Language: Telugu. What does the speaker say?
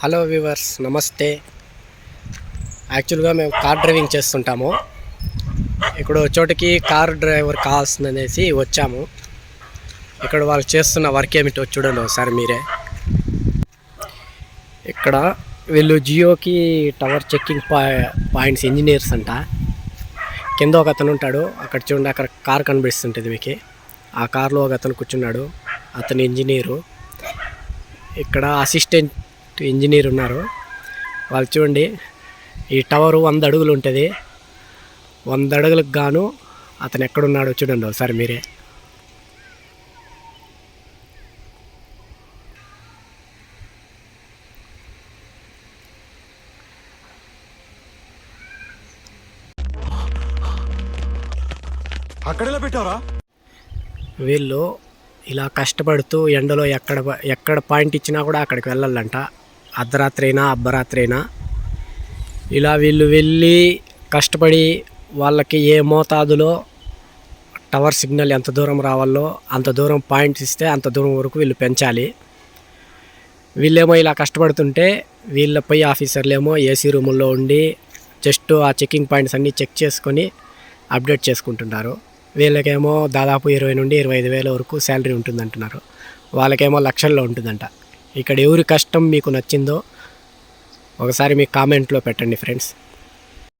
హలో వ్యూవర్స్ నమస్తే. యాక్చువల్గా మేము కార్ డ్రైవింగ్ చేస్తుంటాము. ఇక్కడ చోటికి కార్ డ్రైవర్ కావాల్సింది అనేసి వచ్చాము. ఇక్కడ వాళ్ళు చేస్తున్న వర్క్ ఏమిటో చూడండి ఒకసారి మీరే. ఇక్కడ వీళ్ళు జియోకి టవర్ చెక్కింగ్ పాయింట్స్ ఇంజనీర్స్ అంట. కింద ఒక అతను ఉంటాడు. అక్కడ చూడండి అక్కడ కార్ కనిపిస్తుంటుంది మీకు. ఆ కార్లో ఒక అతను కూర్చున్నాడు. అతను ఇంజనీరు. ఇక్కడ అసిస్టెంట్ ఇంజనీర్ ఉన్నారు. వాళ్ళు చూడండి ఈ టవర్ వంద అడుగులు ఉంటుంది. వంద అడుగులకు గాను అతను ఎక్కడున్నాడో చూడండి ఒకసారి మీరే. అక్కడెలా పెట్టావరా? వీళ్ళు ఇలా కష్టపడుతూ ఎండలో ఎక్కడ ఎక్కడ పాయింట్ ఇచ్చినా కూడా అక్కడికి వెళ్ళాలంట. అర్ధరాత్రి అయినా ఇలా వీళ్ళు వెళ్ళి కష్టపడి వాళ్ళకి ఏ మోతాదులో టవర్ సిగ్నల్ ఎంత దూరం రావాలో అంత దూరం పాయింట్స్ ఇస్తే అంత దూరం వరకు వీళ్ళు పెంచాలి. వీళ్ళేమో ఇలా కష్టపడుతుంటే వీళ్ళపై ఆఫీసర్లేమో ఏసీ రూముల్లో ఉండి జస్ట్ ఆ చెక్కింగ్ పాయింట్స్ అన్నీ చెక్ చేసుకొని అప్డేట్ చేసుకుంటున్నారు. వీళ్ళకేమో దాదాపు ఇరవై నుండి ఇరవై ఐదు వేల వరకు శాలరీ ఉంటుందంటున్నారు. వాళ్ళకేమో లక్షల్లో ఉంటుందంట. ఇక్కడ ఎవరి కష్టం మీకు నచ్చిందో ఒకసారి మీ కామెంట్లో పెట్టండి ఫ్రెండ్స్